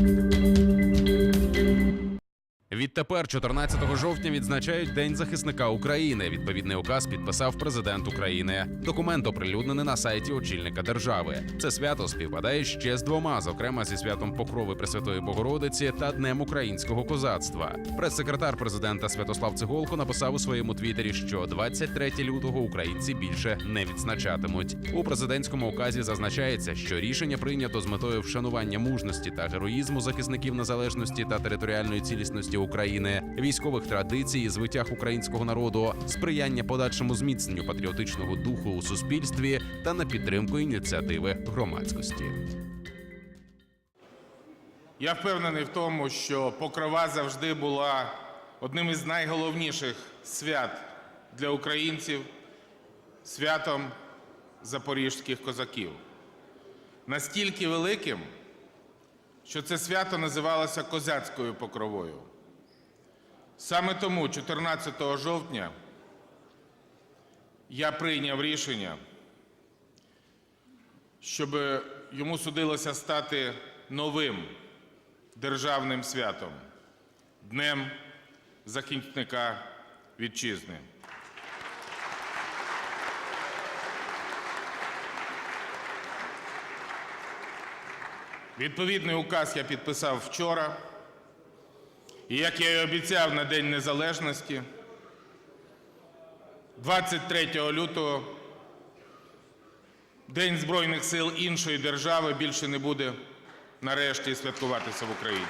Música Відтепер, 14 жовтня, відзначають День захисника України. Відповідний указ підписав президент України. Документ оприлюднений на сайті очільника держави. Це свято співпадає ще з двома, зокрема зі святом Покрови Пресвятої Богородиці та Днем українського козацтва. Прес-секретар президента Святослав Цеголко написав у своєму твіттері, що 23 лютого українці більше не відзначатимуть. У президентському указі зазначається, що рішення прийнято з метою вшанування мужності та героїзму захисників незалежності та територіальної цілісності України, військових традицій, звитяг українського народу, сприяння подальшому зміцненню патріотичного духу у суспільстві та на підтримку ініціативи громадськості. Я впевнений в тому, що Покрова завжди була одним із найголовніших свят для українців, святом запорізьких козаків. Настільки великим, що це свято називалося козацькою покровою. Саме тому 14 жовтня я прийняв рішення, щоб йому судилося стати новим державним святом Днем захисника вітчизни. Відповідний указ я підписав вчора. І як я і обіцяв на День Незалежності, 23 лютого День Збройних сил іншої держави більше не буде нарешті святкуватися в Україні.